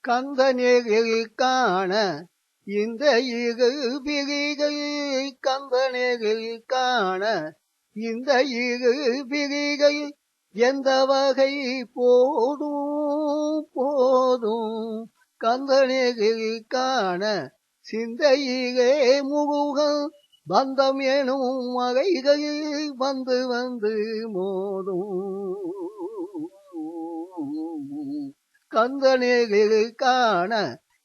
கந்தநேகில் காண இந்த இரு விழிகள் கந்தநேகில் காண இந்த இரு விழிகள் எந்த வகை போதும் போதும். கந்தநேகில் காண சிந்தையிலே முருகன். பந்தம் எனும் வகைகளில் வந்து வந்து மோதும். கந்தநேகில் காண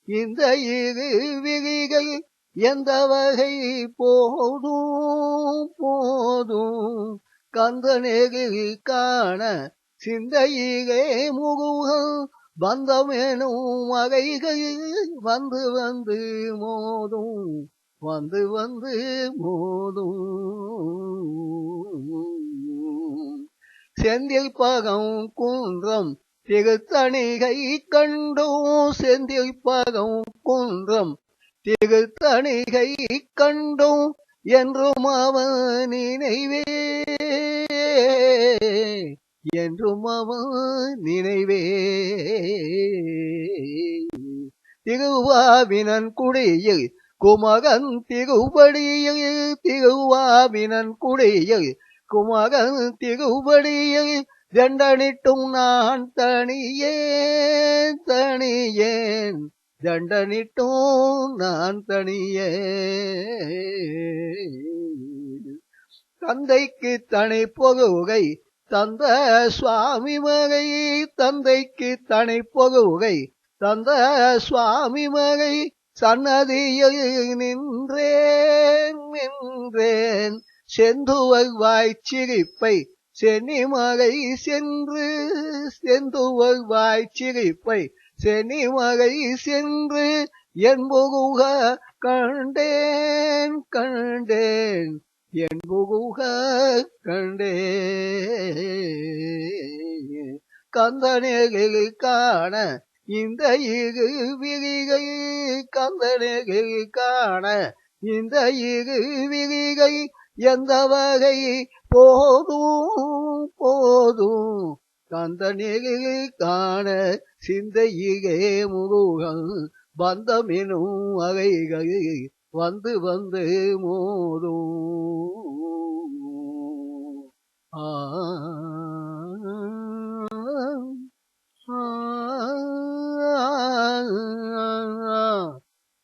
இந்த இரு விழிகள் எந்த வகை போதும் போதும். கந்தநேகில் காண சிந்தையிலே முருகன் பந்தம் எனும் வந்து வந்து மோதும் வந்து வந்து மோதும். செந்தில் பகம் குன்றம் திருத்தணிகை கண்டோ செந்தில் பகம் குன்றம். திருத்தணிகை கண்டோ என்றும் அவன் நினைவே. என்றும் அவன் நினைவே. திகுவாவினன் குடியில் குமகன் திகுபடியில் திகுவாவினன் குடியில் குமகன் திகுபடியில் தண்டனிட்டும் நான் தனியேன் தனியேன் தண்டனிட்டும் நான் தனியே. தந்தைக்கு தனி பொகுகை தந்த சுவாமி மகை. தந்தைக்கு தனி பொகுகை தந்த சுவாமி மகை. சன்னதியில் நின்றேன் நின்றேன். செந்துவல் வாய்ச்சிரிப்பை சென்னிமலை சென்று செந்துவல் சிரிப்பை சென்னிமலை சென்று என் புகுக கண்டேன் கண்டேன். என் புகுக கண்டே கந்தனேகில் காண இந்த இரு விரிகை கந்தனேகில் காண இந்த இரு விரிகை எந்த வகை போதும் போதும். கந்தனில் காண சிந்தையிலே முருகன் பந்தமெனும் வகைகள் வந்து வந்து மோதும்.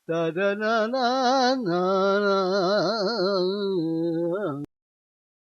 da da na na na na.